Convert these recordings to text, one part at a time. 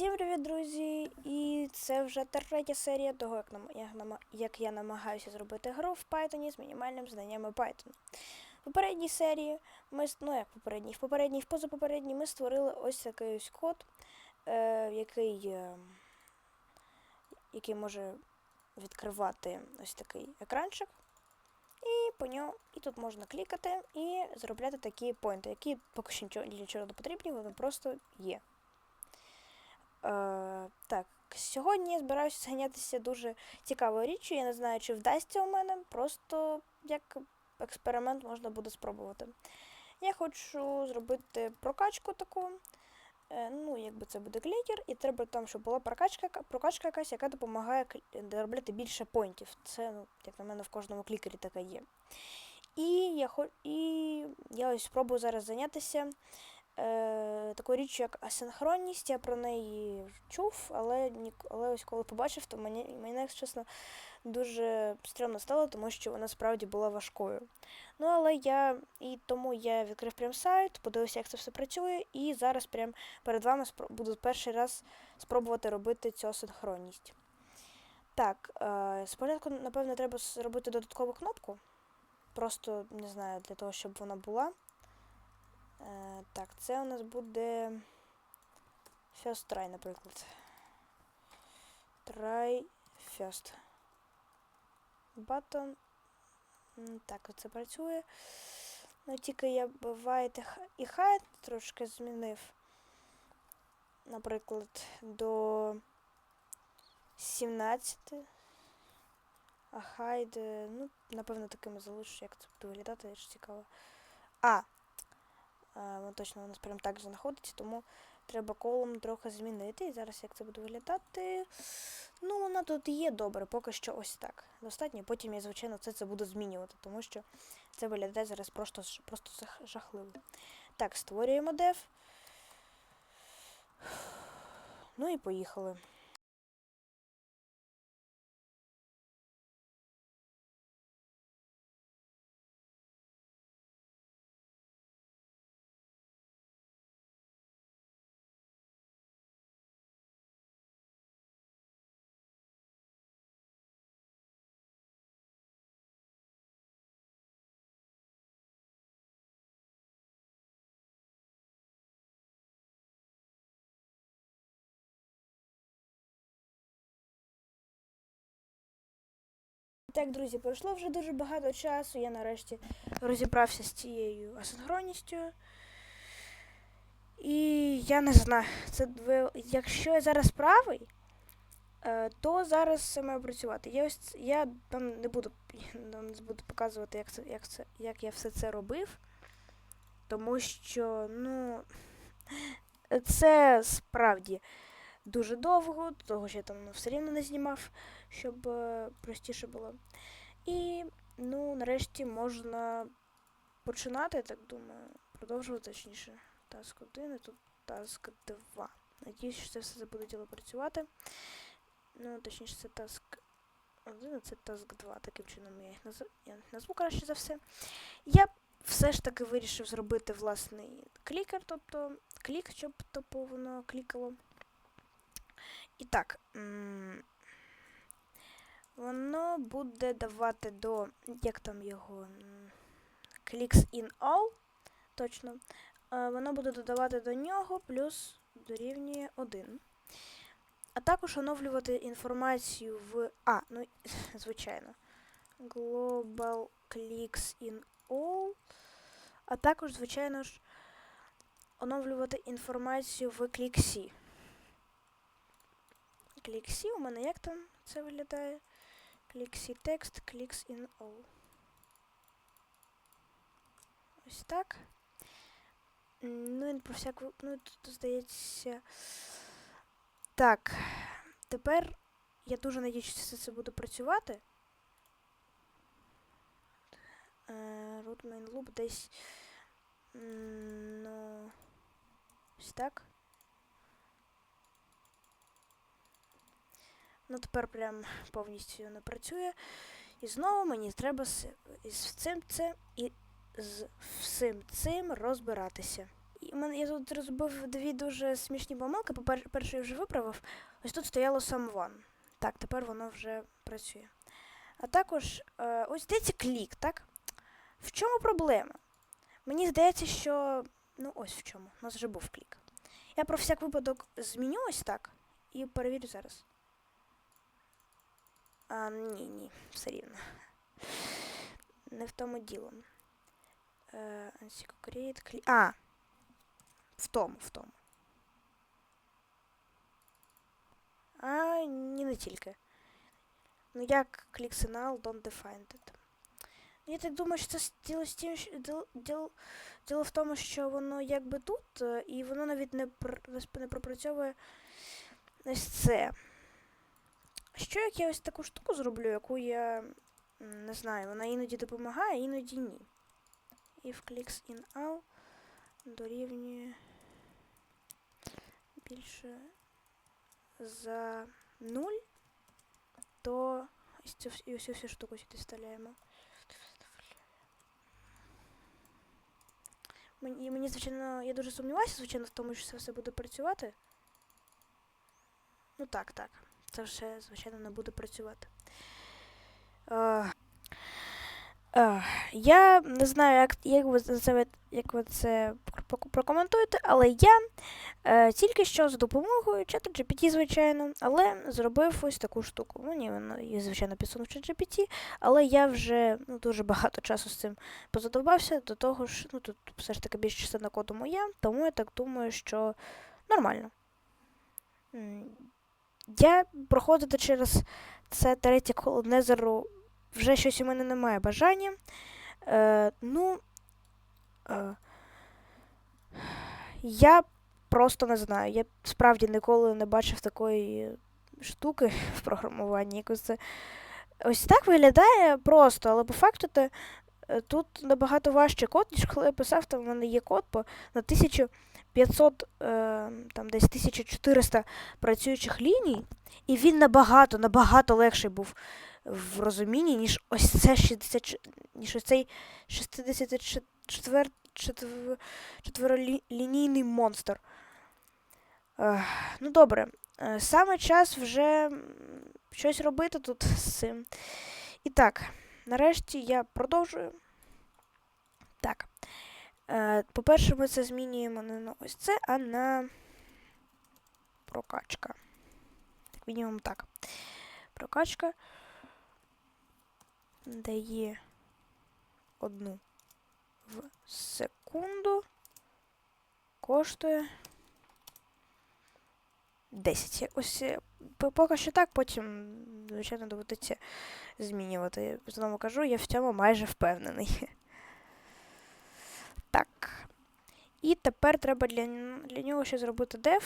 Всім привіт, друзі! І це вже третя серія того, як, нам, як, я намагаюся зробити гру в Python з мінімальним знаннями Python. В попередній серії ми, ну як попередній, в попередній, в позапопередній ми створили ось такий ось код, е, який, е, який може відкривати ось такий екранчик. І по ньому, і тут можна клікати і заробляти такі поінти, які поки що нічого, нічого не потрібні, вони просто є. Е, так, сьогодні я збираюся зайнятися дуже цікавою річчю. Я не знаю, чи вдасться у мене, просто як експеримент можна буде спробувати. Я хочу зробити прокачку таку. Е, ну, якби це буде клікер, і треба там, щоб була прокачка, прокачка якась, яка допомагає заробляти більше поінтів. Це, ну, як на мене, в кожному клікері така є. І я, і я ось спробую зараз зайнятися е, такою річчю, як асинхронність. Я про неї чув, але, нік... але ось коли побачив, то мені, мені, якщо чесно, дуже стрімно стало, тому що вона справді була важкою. Ну, але я і тому я відкрив прям сайт, подивився, як це все працює, і зараз прям перед вами буду перший раз спробувати робити цю асинхронність. Так, е, спочатку, напевно, треба зробити додаткову кнопку. Просто не знаю, для того, щоб вона була. Е, так, це у нас буде first try, наприклад. Try first. Button. Так, це працює. Ну, тільки я буває і хайт трошки змінив. Наприклад, до 17. А хайд, ну, напевно, такими залишу, як це буде виглядати, це ж цікаво. А, воно точно у нас прям так знаходиться, тому треба колом трохи змінити. І зараз як це буде виглядати. Ну, вона тут є добре, поки що ось так. Достатньо. Потім я, звичайно, це, це буду змінювати, тому що це виглядає зараз просто, просто жахливо. Так, створюємо дев. Ну і поїхали. Так, друзі, пройшло вже дуже багато часу. Я нарешті розібрався з цією асинхронністю. І я не знаю, це якщо я зараз правий, е, то зараз це має працювати. Я ось я там не буду вам не буду показувати, як це, як це, як я все це робив. Тому що, ну, це справді дуже довго, того що я там ну, все рівно не знімав, щоб е, простіше було. І, ну, нарешті можна починати, я так думаю, продовжувати точніше. Таск 1 і тут таск 2. Надіюсь, що це все буде діло працювати. Ну, точніше, це таск 1, а це таск 2. Таким чином я їх назв... я назву краще за все. Я все ж таки вирішив зробити власний клікер, тобто клік, щоб тобто, воно клікало. І так. м, Воно буде давати до. Як там його? Clicks in all. Точно. Е, Воно буде додавати до нього плюс дорівнює 1. А також оновлювати інформацію в. А, ну, звичайно. Global clicks in all. А також, звичайно ж, оновлювати інформацію в ClickC. ClickC у мене як там це виглядає? ClickC text, clicks in all. Ось так. Ну, і про всяк ви- ну, тут здається. Так. Тепер я дуже надіюсь, що все це буде працювати. Е, Root main loop десь. Ну. Ось так. Ну, тепер прям повністю не працює. І знову мені треба з, із цим це і з всім цим розбиратися. І мене я тут розбив дві дуже смішні помилки. По перше, я вже виправив. Ось тут стояло someone. Так, тепер воно вже працює. А також, е, ось здається, клік, так? В чому проблема? Мені здається, що. Ну, ось в чому. У нас вже був клік. Я про всяк випадок зміню ось так і перевірю зараз. А, ні, ні, все рівно. Не в тому діло. Е, Create click. А! В тому, в тому. А, ні, не тільки. Ну як click signal don't define it. Я так думаю, що це діло з тим, що діло, діло в тому, що воно якби тут, е, і воно навіть не, пр, не пропрацьовує ось це. Що як я ось таку штуку зроблю, яку я не знаю, вона іноді допомагає, іноді ні. If clicks in all дорівнює більше за 0, то ось цю і ось всю штуку сюди вставляємо. Мені, мені, звичайно, я дуже сумніваюся, звичайно, в тому, що це все буде працювати. Ну так, так. Це все, звичайно, не буде працювати. Uh, uh, я не знаю, як як, ви це як ви це прокоментуєте, але я uh, тільки що за допомогою чату GPT, звичайно, але зробив ось таку штуку. Ну, ні, воно є, звичайно, підсунув чат GPT, але я вже ну, дуже багато часу з цим позадовбався, до того ж, ну тут все ж таки більш частина коду моя, тому я так думаю, що нормально. Я проходити через це третє коло Незеру вже щось у мене немає бажання. Е, Ну, е, я просто не знаю. Я справді ніколи не бачив такої штуки в програмуванні. Якось це ось так виглядає просто, але по факту те, тут набагато важче код, ніж коли я писав, там в мене є код по на 1500, е, там десь 1400 працюючих ліній, і він набагато, набагато легший був в розумінні, ніж ось це 60, ніж ось цей 64 четверолінійний монстр. Е, ну, добре. Е, саме час вже щось робити тут з цим. І так, нарешті я продовжую. Так. Е, По-перше, ми це змінюємо не на ось це, а на прокачка. Як мінімум так. Прокачка дає одну в секунду. Коштує 10. Ось е, поки що так, потім, звичайно, доведеться змінювати. Знову кажу, я в цьому майже впевнений. Так. І тепер треба для для нього ще зробити def,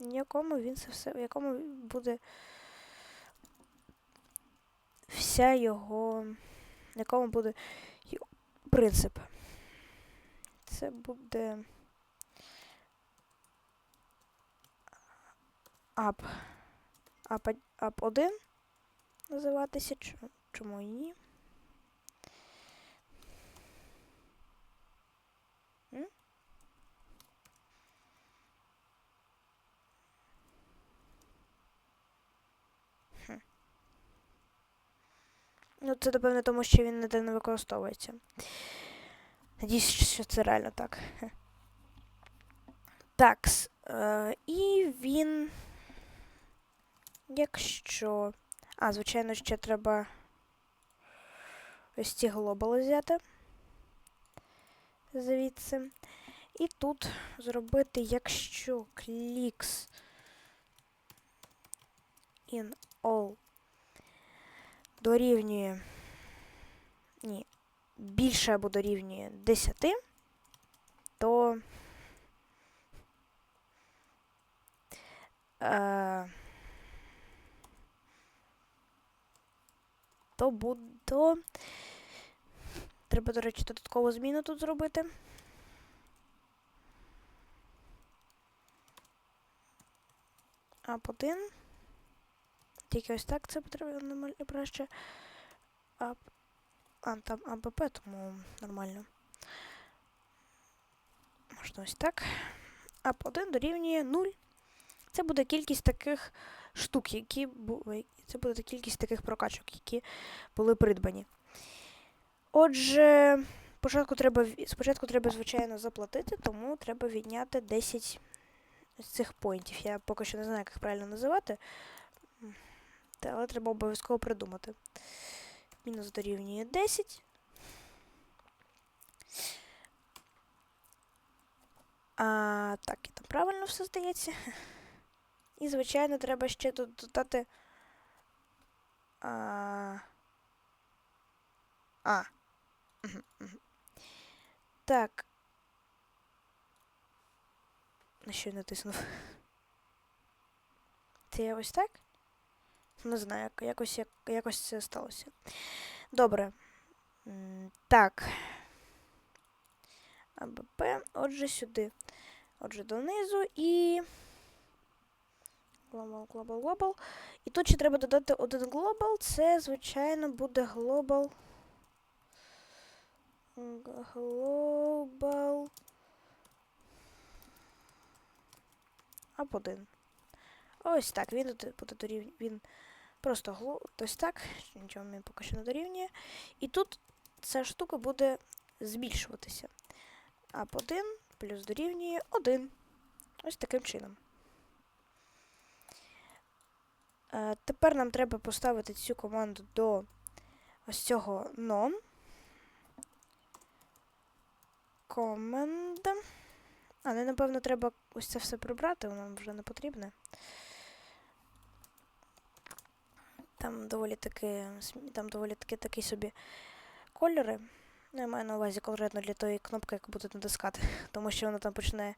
в якому він це все, в якому буде вся його, в якому буде принцип. Це буде app, app, app 1 називатися, чому і ні. Ну, це, напевно, тому що він ніде не використовується. Надіюсь, що це реально так. Так. Е, і він. Якщо. А, звичайно, ще треба ось ці глобали взяти. Звідси. І тут зробити, якщо clicks in all дорівнює. Ні, більше або дорівнює 10, то. Е, то буде. Треба, до речі, додаткову зміну тут зробити. ап1. Тільки ось так це потрібно краще. А, а там АБП, тому нормально. Можна ось так. ап1 дорівнює 0. Це буде кількість таких штук, які були. Це буде кількість таких прокачок, які були придбані. Отже, спочатку треба, спочатку треба, звичайно, заплатити, тому треба відняти 10 з цих поінтів. Я поки що не знаю, як їх правильно називати. Але треба обов'язково придумати. Мінус дорівнює 10. А, так, і там правильно все здається. І, звичайно, треба ще тут додати. А. А. Так. На що я натиснув? Це я ось так? Не знаю, як- якось, як, якось це сталося. Добре. Так. АБП. Отже, сюди. Отже, донизу і. Global, global, global. І тут ще треба додати один global. Це, звичайно, буде global. Global. Ап один. Ось так, він тут буде дорівнює. Він просто гло... ось так. Нічого він поки що не дорівнює. І тут ця штука буде збільшуватися. Ап 1 плюс дорівнює 1. Ось таким чином. Е, тепер нам треба поставити цю команду до ось цього non. Команда. А, не, напевно, треба ось це все прибрати, воно вже не потрібне. Там доволі таки, там доволі таки такі собі кольори. Ну, я маю на увазі конкретно для тої кнопки, яку будуть натискати. Тому що вона там почне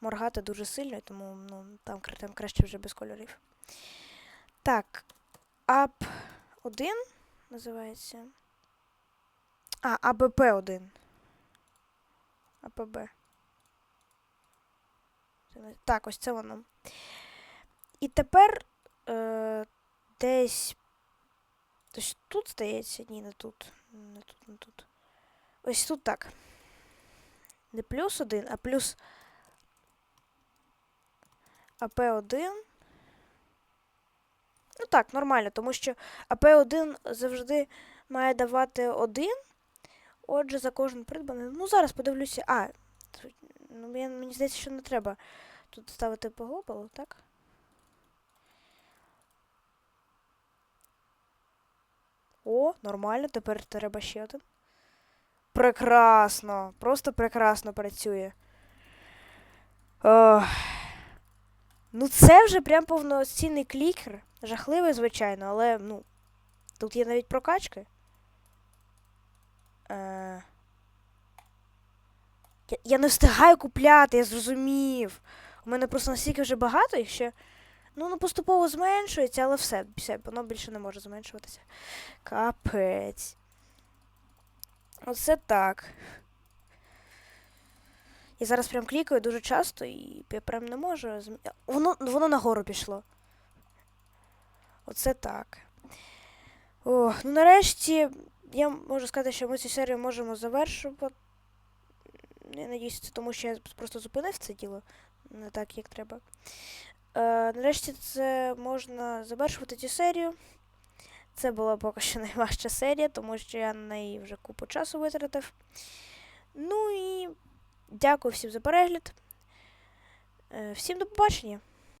моргати дуже сильно, тому ну, там, там краще вже без кольорів. Так, ап 1 називається. А, АБП 1. АПБ. Так, ось це воно. І тепер е, десь. Ось тут здається, ні, не тут. Не тут, не тут. Ось тут так. Не плюс один, а плюс АП1. Ну так, нормально, тому що АП1 завжди має давати 1. Отже, за кожен придбаний. Ну, зараз подивлюся. А, ну, мені здається, що не треба тут ставити по глобалу, так? О, нормально, тепер треба ще один. Прекрасно. Просто прекрасно працює. Ох. Ну, це вже прям повноцінний клікер. Жахливий, звичайно, але, ну. Тут є навіть прокачки. Е... Я, я не встигаю купляти, я зрозумів. У мене просто настільки вже багато їх ще. Ну, воно поступово зменшується, але все, все, воно більше не може зменшуватися. Капець. Оце так. Я зараз прям клікаю дуже часто і я прям не можу. Воно, воно нагору пішло. Оце так. Ох, ну нарешті я можу сказати, що ми цю серію можемо завершувати. Я надіюсь, це тому що я просто зупинив це діло не так, як треба. Е, нарешті це можна завершувати цю серію. Це була поки що найважча серія, тому що я на неї вже купу часу витратив. Ну і дякую всім за перегляд. Е, всім до побачення!